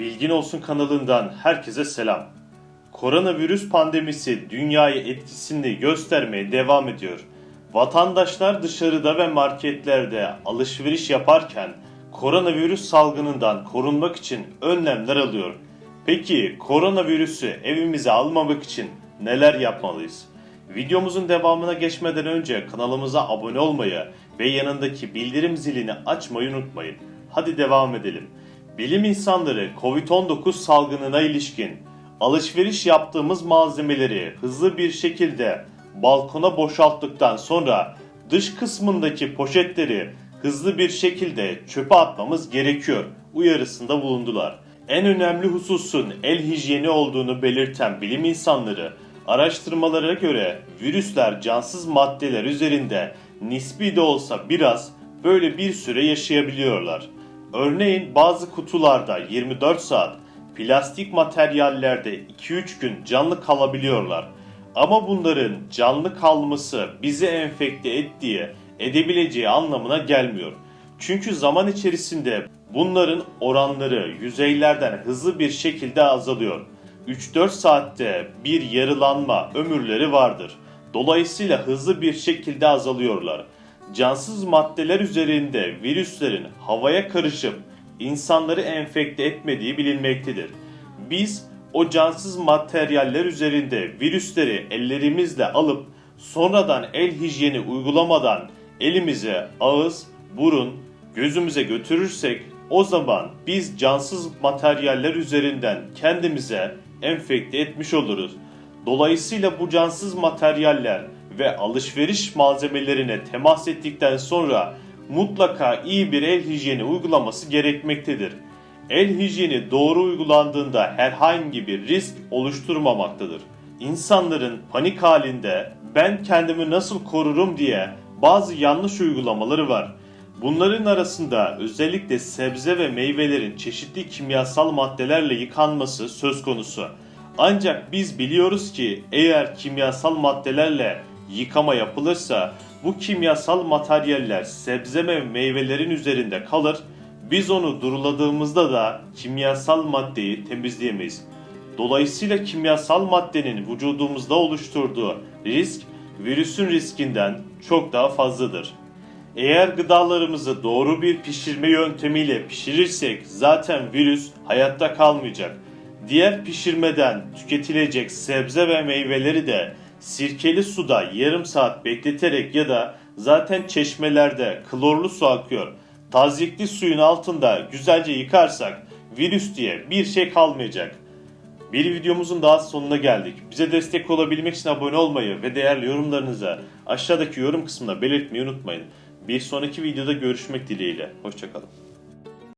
Bilgin Olsun kanalından herkese selam. Koronavirüs pandemisi dünyayı etkisini göstermeye devam ediyor. Vatandaşlar dışarıda ve marketlerde alışveriş yaparken koronavirüs salgınından korunmak için önlemler alıyor. Peki koronavirüsü evimize almamak için neler yapmalıyız? Videomuzun devamına geçmeden önce kanalımıza abone olmayı ve yanındaki bildirim zilini açmayı unutmayın. Hadi devam edelim. Bilim insanları COVID-19 salgınına ilişkin alışveriş yaptığımız malzemeleri hızlı bir şekilde balkona boşalttıktan sonra dış kısmındaki poşetleri hızlı bir şekilde çöpe atmamız gerekiyor uyarısında bulundular. En önemli hususun el hijyeni olduğunu belirten bilim insanları araştırmalara göre virüsler cansız maddeler üzerinde nispi de olsa biraz böyle bir süre yaşayabiliyorlar. Örneğin bazı kutularda 24 saat, plastik materyallerde 2-3 gün canlı kalabiliyorlar. Ama bunların canlı kalması bizi enfekte ettiği, edebileceği anlamına gelmiyor. Çünkü zaman içerisinde bunların oranları yüzeylerden hızlı bir şekilde azalıyor. 3-4 saatte bir yarılanma ömürleri vardır. Dolayısıyla hızlı bir şekilde azalıyorlar. Cansız maddeler üzerinde virüslerin havaya karışıp insanları enfekte etmediği bilinmektedir. Biz o cansız materyaller üzerinde virüsleri ellerimizle alıp sonradan el hijyeni uygulamadan elimize ağız, burun, gözümüze götürürsek o zaman biz cansız materyaller üzerinden kendimize enfekte etmiş oluruz. Dolayısıyla bu cansız materyaller ve alışveriş malzemelerine temas ettikten sonra mutlaka iyi bir el hijyeni uygulaması gerekmektedir. El hijyeni doğru uygulandığında herhangi bir risk oluşturmamaktadır. İnsanların panik halinde ben kendimi nasıl korurum diye bazı yanlış uygulamaları var. Bunların arasında özellikle sebze ve meyvelerin çeşitli kimyasal maddelerle yıkanması söz konusu. Ancak biz biliyoruz ki eğer kimyasal maddelerle yıkama yapılırsa bu kimyasal materyaller sebze ve meyvelerin üzerinde kalır. Biz onu duruladığımızda da kimyasal maddeyi temizleyemeyiz. Dolayısıyla kimyasal maddenin vücudumuzda oluşturduğu risk virüsün riskinden çok daha fazladır. Eğer gıdalarımızı doğru bir pişirme yöntemiyle pişirirsek zaten virüs hayatta kalmayacak. Diğer pişirmeden tüketilecek sebze ve meyveleri de sirkeli suda yarım saat bekleterek ya da zaten çeşmelerde klorlu su akıyor. Tazyikli suyun altında güzelce yıkarsak virüs diye bir şey kalmayacak. Bir videomuzun daha sonuna geldik. Bize destek olabilmek için abone olmayı ve değerli yorumlarınızı aşağıdaki yorum kısmına belirtmeyi unutmayın. Bir sonraki videoda görüşmek dileğiyle. Hoşçakalın.